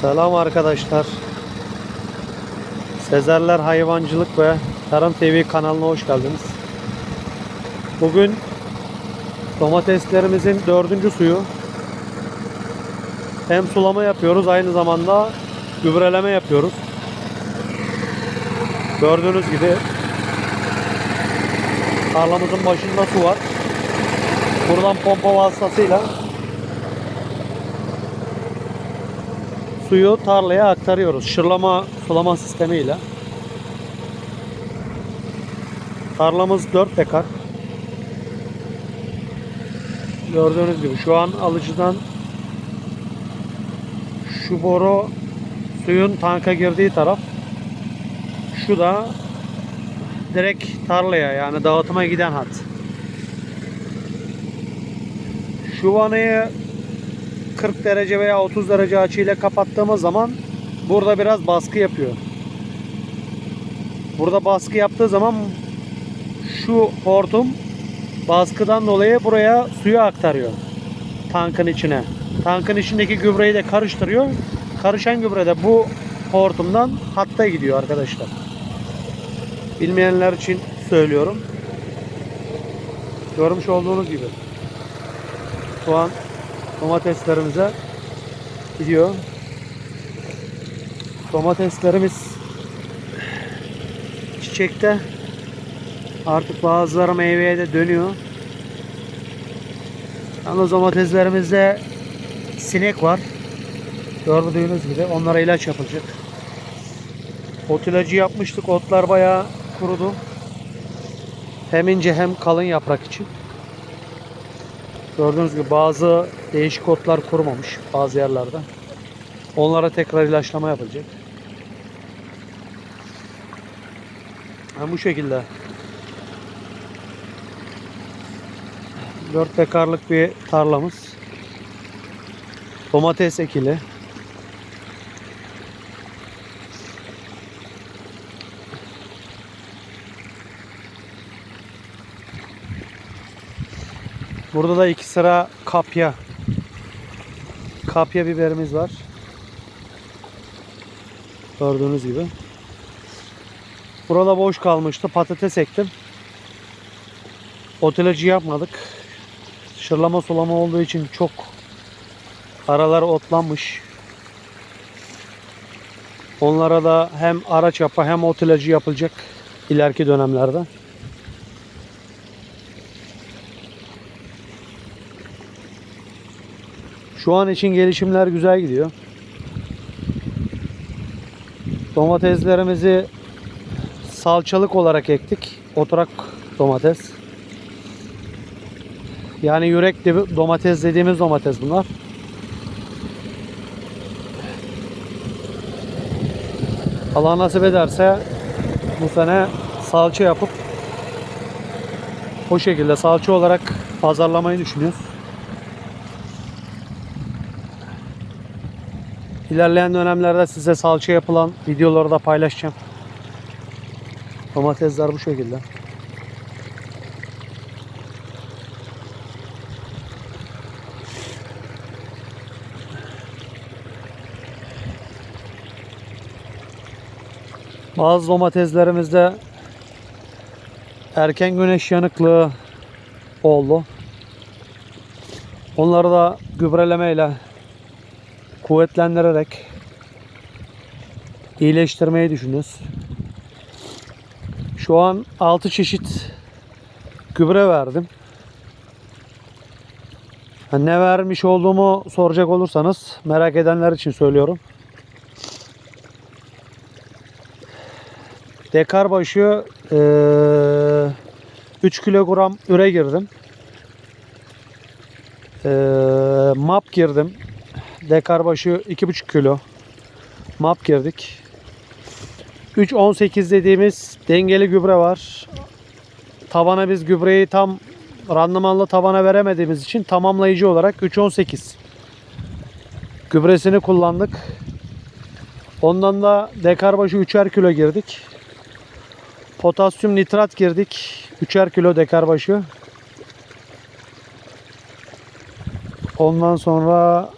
Selam arkadaşlar. Sezerler Hayvancılık ve Tarım TV kanalına hoş geldiniz. Bugün domateslerimizin dördüncü suyu. Hem sulama yapıyoruz aynı zamanda gübreleme yapıyoruz. Gördüğünüz gibi tarlamızın başında su var. Buradan pompa vasıtasıyla suyu tarlaya aktarıyoruz. Şırlama sulama sistemiyle. Tarlamız 4 dekar. Gördüğünüz gibi şu an alıcıdan şu boru suyun tanka girdiği taraf. Şu da direkt tarlaya yani dağıtıma giden hat. Şu vanayı 40 derece veya 30 derece açıyla kapattığımız zaman burada biraz baskı yapıyor. Burada baskı yaptığı zaman şu hortum baskıdan dolayı buraya suyu aktarıyor. Tankın içine. Tankın içindeki gübreyi de karıştırıyor. Karışan gübre de bu hortumdan hatta gidiyor arkadaşlar. Bilmeyenler için söylüyorum. Görmüş olduğunuz gibi. Şu an domateslerimize gidiyor. Domateslerimiz çiçekte. Artık bazıları meyveye de dönüyor. Yalnız domateslerimizde sinek var. Gördüğünüz gibi onlara ilaç yapılacak. Ot ilacı yapmıştık. Otlar bayağı kurudu. Hem ince hem kalın yaprak için. Gördüğünüz gibi bazı değişik otlar kurumamış bazı yerlerde. Onlara tekrar ilaçlama yapılacak. Yani bu şekilde. 4 dekarlık bir tarlamız. Domates ekili. Burada da iki sıra kapya. Kapya biberimiz var. Gördüğünüz gibi. Burada boş kalmıştı. Patates ektim. Otelacı yapmadık. Şırlama sulama olduğu için çok aralar otlanmış. Onlara da hem araç yapı hem otelacı yapılacak ileriki dönemlerde. Şu an için gelişimler güzel gidiyor. Domateslerimizi salçalık olarak ektik. Oturak domates. Yani yürek domates dediğimiz domates bunlar. Allah nasip ederse bu sene salça yapıp o şekilde salça olarak pazarlamayı düşünüyoruz. İlerleyen dönemlerde size salça yapılan videoları da paylaşacağım. Domatesler bu şekilde. Bazı domateslerimizde erken güneş yanıklığı oldu. Onları da gübrelemeyle kuvvetlendirerek iyileştirmeyi düşünüyoruz. Şu an 6 çeşit gübre verdim. Ne vermiş olduğumu soracak olursanız merak edenler için söylüyorum. Dekar başı eee 3 kilogram üre girdim. Map girdim. Dekar başı 2,5 kilo. Map girdik. 3.18 dediğimiz dengeli gübre var. Tabana biz gübreyi tam randımanlı tabana veremediğimiz için tamamlayıcı olarak 3.18 gübresini kullandık. Ondan da dekar başı 3'er kilo girdik. Potasyum nitrat girdik. 3'er kilo dekar başı. Ondan sonra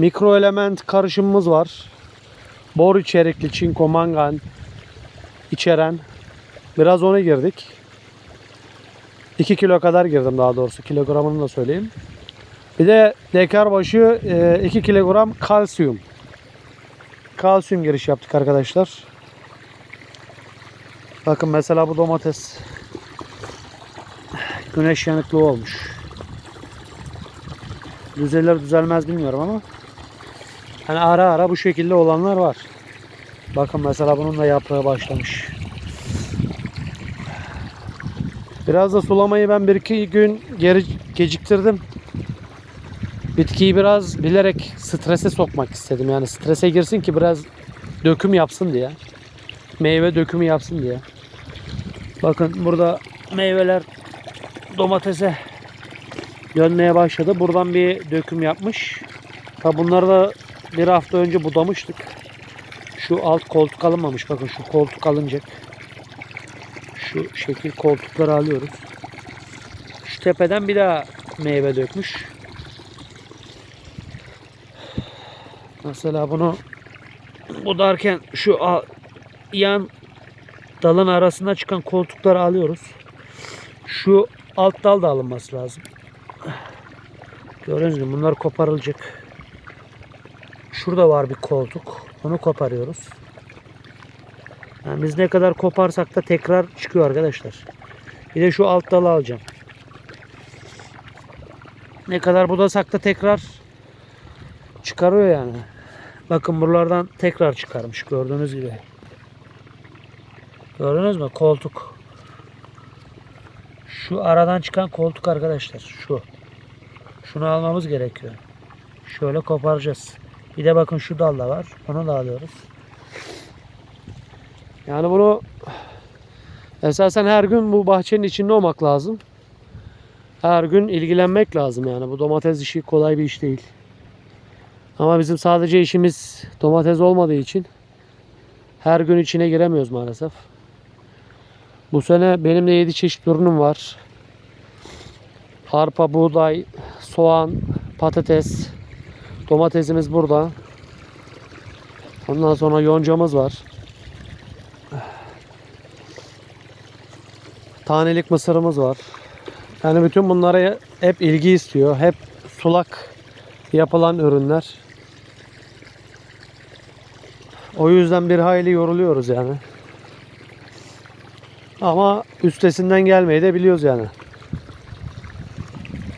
Mikro element karışımımız var. Bor içerikli çinko mangan içeren. Biraz ona girdik. 2 kilo kadar girdim daha doğrusu. Kilogramını da söyleyeyim. Bir de dekar başı 2 kilogram kalsiyum. Kalsiyum giriş yaptık arkadaşlar. Bakın mesela bu domates güneş yanıklığı olmuş. Düzelir düzelmez bilmiyorum ama hani ara ara bu şekilde olanlar var. Bakın mesela bunun da yaprağı başlamış. Biraz da sulamayı ben bir iki gün geri geciktirdim. Bitkiyi biraz bilerek strese sokmak istedim. Yani strese girsin ki biraz döküm yapsın diye. Meyve dökümü yapsın diye. Bakın burada meyveler domatese dönmeye başladı. Buradan bir döküm yapmış. Tabi bunları da bir hafta önce budamıştık. Şu alt koltuk alınmamış. Bakın şu koltuk alınacak. Şu şekil koltukları alıyoruz. Şu tepeden bir daha meyve dökmüş. Mesela bunu budarken şu yan dalın arasında çıkan koltukları alıyoruz. Şu alt dal da alınması lazım. Gördüğünüz gibi bunlar koparılacak. Şurada var bir koltuk. Onu koparıyoruz. Yani biz ne kadar koparsak da tekrar çıkıyor arkadaşlar. Bir de şu alt dalı alacağım. Ne kadar budasak da tekrar çıkarıyor yani. Bakın buralardan tekrar çıkarmış gördüğünüz gibi. Gördünüz mü? Koltuk. Şu aradan çıkan koltuk arkadaşlar. Şu. Şunu almamız gerekiyor. Şöyle koparacağız. Bir de bakın şu dal da var. Onu da alıyoruz. Yani bunu esasen her gün bu bahçenin içinde olmak lazım. Her gün ilgilenmek lazım yani. Bu domates işi kolay bir iş değil. Ama bizim sadece işimiz domates olmadığı için her gün içine giremiyoruz maalesef. Bu sene benim de 7 çeşit ürünüm var. Arpa, buğday, soğan, patates, domatesimiz burada. Ondan sonra yoncamız var. Tanelik mısırımız var. Yani bütün bunlara hep ilgi istiyor. Hep sulak yapılan ürünler. O yüzden bir hayli yoruluyoruz yani. Ama üstesinden gelmeyi de biliyoruz yani.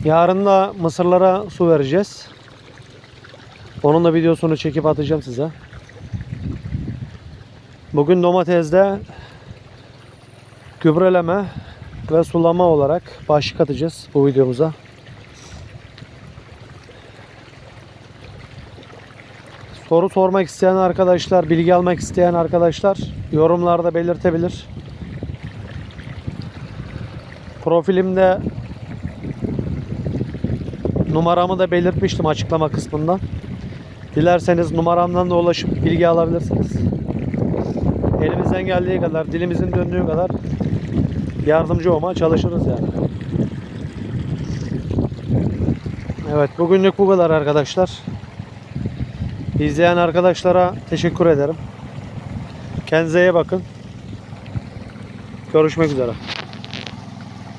Yarın da mısırlara su vereceğiz. Onun da videosunu çekip atacağım size. Bugün domatesde gübreleme ve sulama olarak başlık atacağız bu videomuza. Soru sormak isteyen arkadaşlar, bilgi almak isteyen arkadaşlar yorumlarda belirtebilir. Profilimde numaramı da belirtmiştim açıklama kısmından. Dilerseniz numaramdan da ulaşıp bilgi alabilirsiniz. Elimizden geldiği kadar, dilimizin döndüğü kadar yardımcı olmaya çalışırız yani. Evet bugünlük bu kadar arkadaşlar. İzleyen arkadaşlara teşekkür ederim. Kendinize iyi bakın. Görüşmek üzere.